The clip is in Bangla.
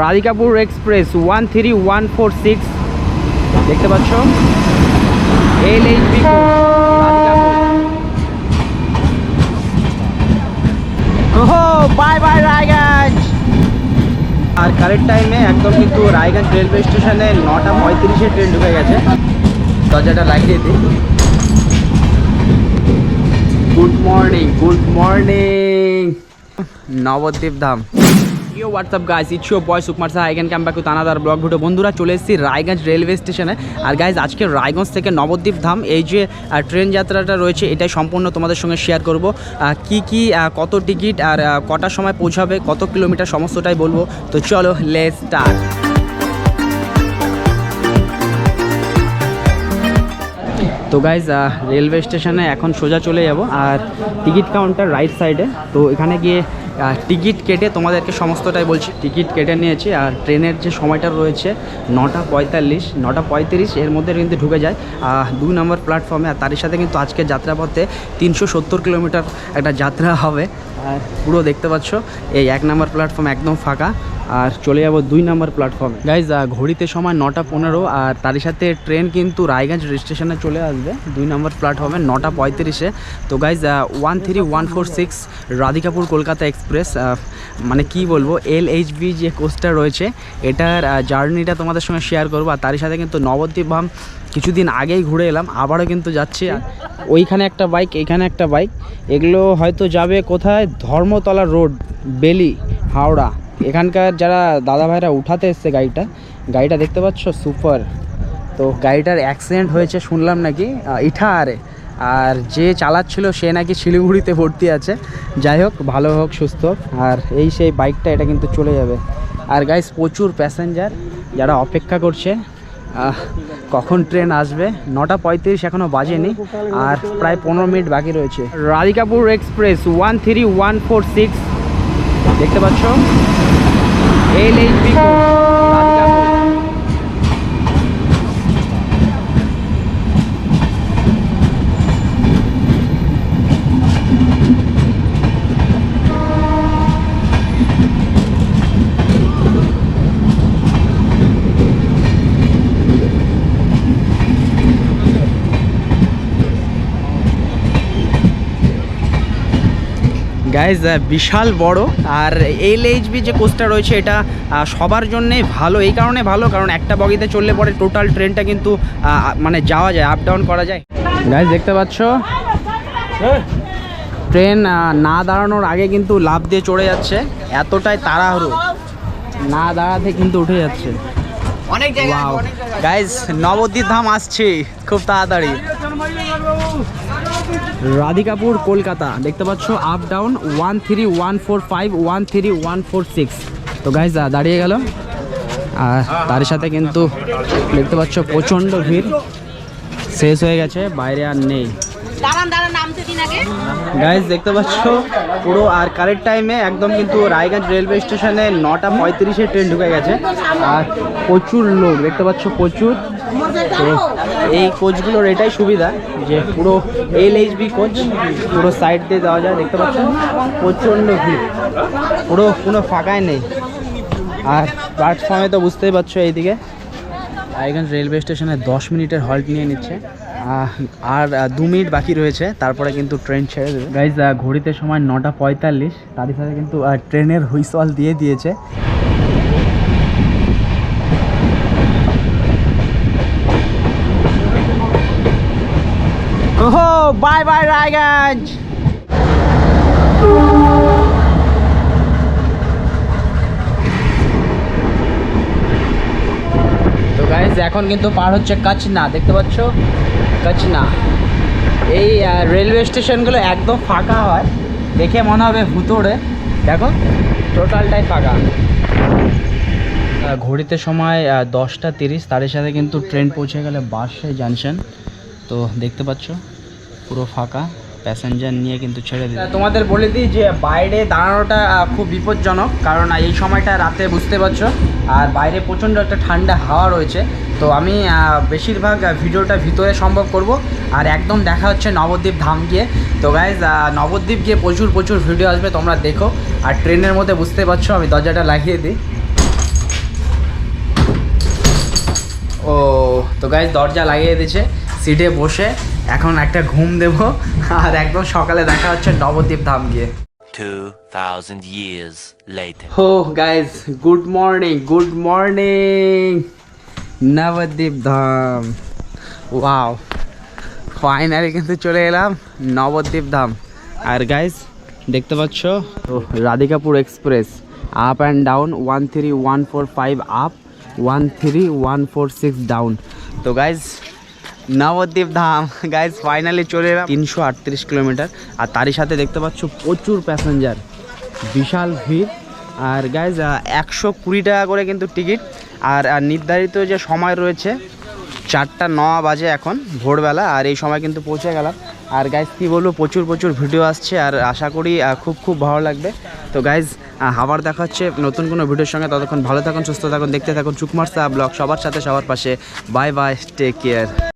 Radhikapur express one three one four six. দেখতে পাচ্ছ? এল এইচ বি ওহো বাই বাই রায়গঞ্জ। আর কারেক্ট টাইমে একদম কিন্তু রায়গঞ্জ রেলওয়ে স্টেশনে নটা পঁয়ত্রিশে ট্রেন ঢুকে গেছে। দরজাটা লাগিয়ে দিই। Good morning good morning Nabadwip Dham. You WhatsApp guys it's your boy Sukumar Saha এখান ক্যাম্প ব্যাক তানাদার ব্লগ ভিডিও বন্ধুরা, চলে এসেছি রায়গঞ্জ রেলওয়ে স্টেশনে। আর গাইজ আজকে রায়গঞ্জ থেকে নবদ্বীপ ধাম, এই যে ট্রেন যাত্রাটা রয়েছে, এটাই সম্পূর্ণ তোমাদের সঙ্গে শেয়ার করব। কি কি কত টিকিট আর কটার সময় পৌঁছাবে, কত কিলোমিটার সমস্তটাই বলব। তো চলো লেস স্টার্ট তো গাইজ রেলওয়ে স্টেশনে এখন সোজা চলে যাব, আর টিকিট কাউন্টার রাইট সাইডে তো এখানে গিয়ে টিকিট কেটে তোমাদেরকে সমস্তটাই বলছি। টিকিট কেটে নিয়েছি আর ট্রেনের যে সময়টা রয়েছে, নটা পঁয়তাল্লিশ, নটা পঁয়ত্রিশ, এর মধ্যে কিন্তু ঢুকে যায়। দুই নম্বর প্ল্যাটফর্মে আর তারই সাথে কিন্তু আজকে যাত্রাপথে তিনশো সত্তর কিলোমিটার একটা যাত্রা হবে। আর পুরো দেখতে পাচ্ছ, এই এক নম্বর প্ল্যাটফর্ম একদম ফাঁকা। আর চলে যাব দুই নম্বর প্ল্যাটফর্মে গাইজ ঘড়িতে সময় নটা পনেরো, আর তারই সাথে ট্রেন কিন্তু রায়গঞ্জ স্টেশনে চলে আসবে দুই নম্বর প্ল্যাটফর্মে নটা পঁয়ত্রিশে। তো guys one three one four six Radhikapur, Kolkata express মানে কি বলব এল এইচবি যে কোচটা রয়েছে এটার জার্নিটা তোমাদের সঙ্গে শেয়ার করব। আর তারই সাথে কিন্তু নবদ্বীপ ধাম কিছুদিন আগেই ঘুরে এলাম আবারও কিন্তু যাচ্ছে। ওইখানে একটা বাইক এইখানে একটা বাইক এগুলো হয়তো যাবে কোথায়? ধর্মতলা রোড বেলি হাওড়া। এখানকার যারা দাদা ভাইরা উঠাতে এসছে গাড়িটা গাড়িটা দেখতে পাচ্ছ? সুপার তো গাড়িটার অ্যাক্সিডেন্ট হয়েছে শুনলাম নাকি? আহ, ইঠাহারে। আর যে চালাচ্ছিল সে নাকি শিলিগুড়িতে ভর্তি আছে। যাই হোক, ভালো হোক, সুস্থ আর এই সেই বাইকটা, এটা কিন্তু চলে যাবে। আর গাইস প্রচুর প্যাসেঞ্জার যারা অপেক্ষা করছে। কখন ট্রেন আসবে? নটা পঁয়ত্রিশ এখনও বাজেনি। আর প্রায় পনেরো মিনিট বাকি রয়েছে। Radhikapur express one three one four six দেখতে পাচ্ছ? এল এইচ গাইজ বিশাল বড়। আর এল এইচবি যে কোচটা রয়েছে এটা সবার জন্যে ভালো। এই কারণে ভালো কারণ একটা বগিতে চললে পরে টোটাল ট্রেনটা কিন্তু মানে যাওয়া যায় আপ ডাউন করা যায়। গাইজ দেখতে পাচ্ছ? ট্রেন না দাঁড়ানোর আগে কিন্তু লাভ দিয়ে চড়ে যাচ্ছে। এতটাই তাড়াহুড়ো। না দাঁড়াতে কিন্তু উঠে যাচ্ছে। অনেক গাইজ নবদ্বীপ ধাম আসছে। খুব তাড়াতাড়ি। রাধিকাপুর কলকাতা। দেখতে পাচ্ছ up down one three one four five one three one four six তো গাইজ দাঁড়িয়ে গেল আর তার সাথে কিন্তু দেখতে পাচ্ছ প্রচণ্ড ভিড়। শেষ হয়ে গেছে বাইরে আর নেই। গাইজ দেখতে পাচ্ছ পুরো আর কারেক্ট টাইমে একদম কিন্তু রায়গঞ্জ রেলওয়ে স্টেশনে নটা পঁয়ত্রিশে ট্রেন ঢুকে গেছে। আর প্রচুর লোক দেখতে পাচ্ছ প্রচুর। তো এই কোচগুলোর এটাই সুবিধা যে পুরো এল এইচবি কোচ পুরো সাইড দিয়ে দেওয়া যায়, দেখতে পাচ্ছ প্রচণ্ড ভিড়। পুরো, কোনো ফাঁকাই নেই। আর প্ল্যাটফর্মে তো বুঝতেই পারছ এইদিকে। রায়গঞ্জ রেলওয়ে স্টেশনে দশ মিনিটের হল্ট নিয়ে নিচ্ছে। আর দু মিনিট বাকি রয়েছে। তারপরে কিন্তু ট্রেন ছেড়ে দেবে। গাইজ ঘড়িতে সময় নটা পঁয়তাল্লিশ। তারই সাথে কিন্তু ট্রেনের হুইসল দিয়ে দিয়েছে ওহো বাই বাই রায়গঞ্জ তো গাইজ এখন কিন্তু পার হচ্ছে কাচনা, দেখতে পাচ্ছ? কাচনা। এই রেলওয়ে স্টেশনগুলো একদম ফাঁকা হয়। দেখে মনে হবে ভুতুড়ে। দেখো টোটালটাই ফাঁকা। ঘড়িতে সময় দশটা তিরিশ তাদের সাথে কিন্তু ট্রেন পৌঁছে গেলে বাসে জাংশন তো দেখতে পাচ্ছ? পুরো ফাঁকা প্যাসেঞ্জার নিয়ে কিন্তু ছেড়ে দিই তোমাদের বলে দিই যে বাইরে দাঁড়ানোটা খুব বিপজ্জনক, কারণ এই সময়টা রাতে বুঝতে পারছ, আর বাইরে প্রচণ্ড একটা ঠান্ডা হাওয়া রয়েছে। তো আমি বেশিরভাগ ভিডিওটা ভিতরে সম্ভব করব, আর একদম দেখা হচ্ছে নবদ্বীপ ধাম গিয়ে। তো গাইজ নবদ্বীপ গিয়ে প্রচুর প্রচুর ভিডিও আসবে, তোমরা দেখো, আর ট্রেনের মধ্যে বুঝতে পারছ, আমি দরজাটা লাগিয়ে দিই। ও, তো গাইজ দরজা লাগিয়ে দিয়েছে, সিটে বসে। এখন একটা ঘুম দেব আর একদম সকালে দেখা হচ্ছে নবদ্বীপ ধাম গিয়ে। 2,000 years later. হো guys good morning good morning Nabadwip Dham. Wow finally কিন্তু চলে এলাম নবদ্বীপ ধাম। আর গাইজ দেখতে পাচ্ছ? Radhikapur express up and down one three one four five up one three one four six down তো guys Nabadwip Dham. Guys finally চলে এলাম তিনশো আটত্রিশ কিলোমিটার। আর তারই সাথে দেখতে পাচ্ছ প্রচুর প্যাসেঞ্জার বিশাল ভিড়। আর গাইজ একশো কুড়ি টাকা করে কিন্তু টিকিট। আর নির্ধারিত যে সময় রয়েছে, চারটা ন বাজে এখন, ভোরবেলা। আর এই সময় কিন্তু পৌঁছে গেলাম। আর গাইজ কী বলব, প্রচুর প্রচুর ভিডিও আসছে। আর আশা করি খুব খুব ভালো লাগবে। তো গাইজ আবার দেখা হচ্ছে নতুন কোনো ভিডিওর সঙ্গে। ততক্ষণ ভালো থাকুন, সুস্থ থাকুন, দেখতে থাকুন চুকমার সাহা ব্লগ। সবার সাথে, সবার পাশে। Bye bye take care